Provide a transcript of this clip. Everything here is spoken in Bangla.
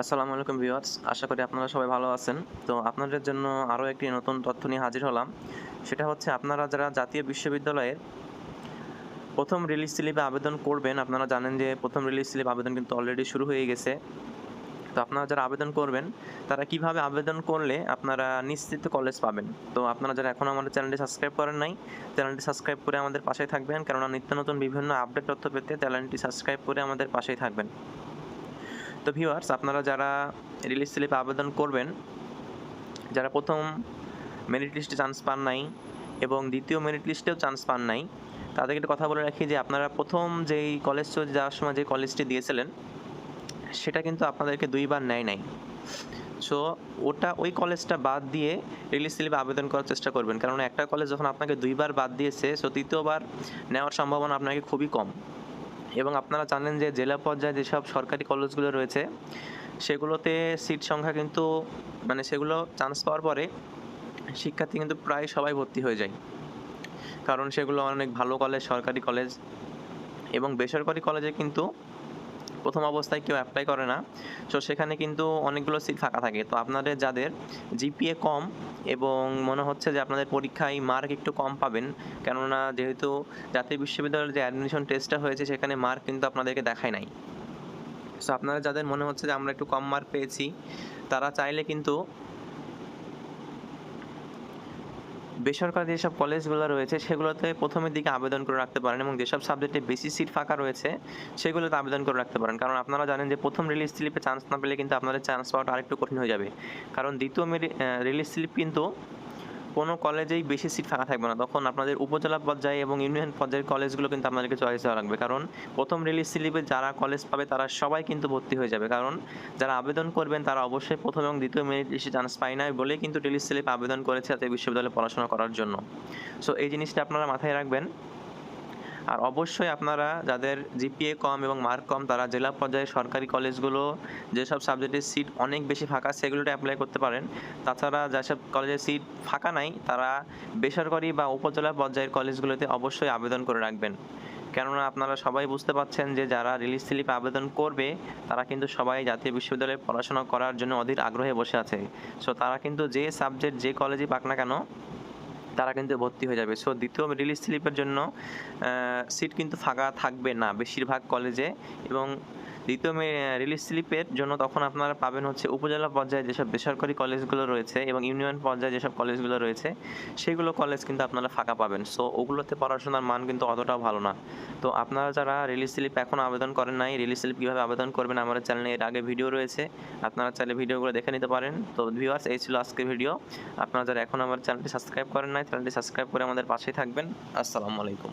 আসসালামু আলাইকুম ভিউয়ার্স, আশা করি আপনারা সবাই ভালো আছেন। তো আপনাদের জন্য আরও একটি নতুন তথ্য নিয়ে হাজির হলাম। সেটা হচ্ছে আপনারা যারা জাতীয় বিশ্ববিদ্যালয়ের প্রথম রিলিজ স্লিপে আবেদন করবেন, আপনারা জানেন যে প্রথম রিলিজ স্লিপ আবেদন কিন্তু অলরেডি শুরু হয়ে গেছে। তো আপনারা যারা আবেদন করবেন, তারা কীভাবে আবেদন করলে আপনারা নিশ্চিত কলেজ পাবেন? তো আপনারা যারা এখন আমাদের চ্যানেলটি সাবস্ক্রাইব করেন নাই, চ্যানেলটি সাবস্ক্রাইব করে আমাদের পাশেই থাকবেন। কেননা নিত্য নতুন বিভিন্ন আপডেট তথ্য পেতে চ্যানেলটি সাবস্ক্রাইব করে আমাদের পাশেই থাকবেন। তো ভিউয়ার্স আপনারা যারা রিলিজ স্লিপে আবেদন করবেন, যারা প্রথম মেরিট লিস্টে চান্স পান নাই এবং দ্বিতীয় মেরিট লিস্টেও চান্স পান নাই, তাদেরকে একটা কথা বলে রাখি যে আপনারা প্রথম যেই কলেজ যাওয়ার সময় যে কলেজটি দিয়েছিলেন, সেটা কিন্তু আপনাদেরকে দুইবার নেয় নাই। সো ওটা ওই কলেজটা বাদ দিয়ে রিলিজ স্লিপে আবেদন করার চেষ্টা করবেন। কারণ একটা কলেজ যখন আপনাকে দুইবার বাদ দিয়েছে সো তৃতীয়বার নেওয়ার সম্ভাবনা আপনাকে খুবই কম। এবং আপনারা জানেন যে জেলা পর্যায়ে যেসব সরকারি কলেজগুলো রয়েছে, সেগুলোতে সিট সংখ্যা কিন্তু মানে সেগুলো চান্স পাওয়ার পরে শিক্ষার্থী কিন্তু প্রায় সবাই ভর্তি হয়ে যায়। কারণ সেগুলো অনেক ভালো কলেজ, সরকারি কলেজ এবং বেসরকারি কলেজে কিন্তু প্রথম অবস্থায় কেউ অ্যাপ্লাই করে না। সো সেখানে কিন্তু অনেকগুলো সিট ফাঁকা থাকে। তো আপনাদের যাদের জিপিএ কম এবং মনে হচ্ছে যে আপনাদের পরীক্ষায় মার্ক একটু কম পাবেন, কেননা যেহেতু জাতীয় বিশ্ববিদ্যালয়ের যে অ্যাডমিশন টেস্টটা হয়েছে, সেখানে মার্ক কিন্তু আপনাদেরকে দেখায় নাই। সো আপনারা যাদের মনে হচ্ছে যে আমরা একটু কম মার্ক পেয়েছি, তারা চাইলে কিন্তু বেসরকারি যেসব কলেজগুলো রয়েছে, সেগুলোতে প্রথমের দিকে আবেদন করে রাখতে পারেন এবং যেসব সাবজেক্টে বেশি সিট ফাঁকা রয়েছে, সেগুলোতে আবেদন করে রাখতে পারেন। কারণ আপনারা জানেন যে প্রথম রিলিজ স্লিপে চান্স না পেলে কিন্তু আপনাদের চান্স পাওয়াটা আরেকটু কঠিন হয়ে যাবে। কারণ দ্বিতীয় রিলিজ স্লিপ কিন্তু কোনো কলেজেই বেশি সিট ফাঁকা থাকবে না। তখন আপনাদের উপজেলা পর্যায়ে এবং ইউনিয়ন পর্যায়ের কলেজগুলো কিন্তু আপনাদেরকে চয়েস দেওয়া লাগবে। কারণ প্রথম রিলিজ স্লিপে যারা কলেজ পাবে, তারা সবাই কিন্তু ভর্তি হয়ে যাবে। কারণ যারা আবেদন করবেন, তারা অবশ্যই প্রথম এবং দ্বিতীয় মেরিট এসে চান্স পায় না বলেই কিন্তু রিলিজ স্লিপে আবেদন করেছে তাদের বিশ্ববিদ্যালয়ে পড়াশোনা করার জন্য। সো এই জিনিসটা আপনারা মাথায় রাখবেন। আর অবশ্যই আপনারা যাদের জিপিএ কম এবং মার্ক কম, তারা জেলা পর্যায়ে সরকারি কলেজগুলো যেসব সাবজেক্টের সিট অনেক বেশি ফাঁকা, সেগুলোতে অ্যাপ্লাই করতে পারেন। তাছাড়া যেসব কলেজের সিট ফাঁকা নাই, তারা বেসরকারি বা উপজেলা পর্যায়ের কলেজগুলোতে অবশ্যই আবেদন করে রাখবেন। কেননা আপনারা সবাই বুঝতে পারছেন যে যারা রিলিজ স্লিপে আবেদন করবে, তারা কিন্তু সবাই জাতীয় বিশ্ববিদ্যালয়ে পড়াশোনা করার জন্য অধীর আগ্রহে বসে আছে। সো তারা কিন্তু যে সাবজেক্ট যে কলেজে পাক না কেন তারা কিন্তু ভর্তি হয়ে যাবে। সো দ্বিতীয় রিলিজ স্লিপের জন্য সিট কিন্তু ফাঁকা থাকবে না বেশিরভাগ কলেজে এবং দ্বিতীয় রিলিজ স্লিপের জন্য তখন আপনারা পাবেন হচ্ছে উপজেলা পর্যায়ে যেসব বেসরকারি কলেজগুলো রয়েছে এবং ইউনিয়ন পর্যায়ে যেসব কলেজগুলো রয়েছে, সেগুলো কলেজ কিন্তু আপনারা ফাঁকা পাবেন। সো ওগুলোতে পড়াশোনার মান কিন্তু অতটাও ভালো না। তো আপনারা যারা রিলিজ স্লিপ এখন আবেদন করেন নাই রিলিজ স্লিপ কীভাবে আবেদন করবেন আমাদের চ্যানেলে এর আগে ভিডিও রয়েছে, আপনারা চাইলে ভিডিওগুলো দেখে নিতে পারেন। তো ভিউয়ার্স এই ছিল আজকের ভিডিও আপনারা যারা এখন আমার চ্যানেলটি সাবস্ক্রাইব করেন নাই চ্যানেলটি সাবস্ক্রাইব করে আমাদের পাশেই থাকবেন। আসসালামু আলাইকুম।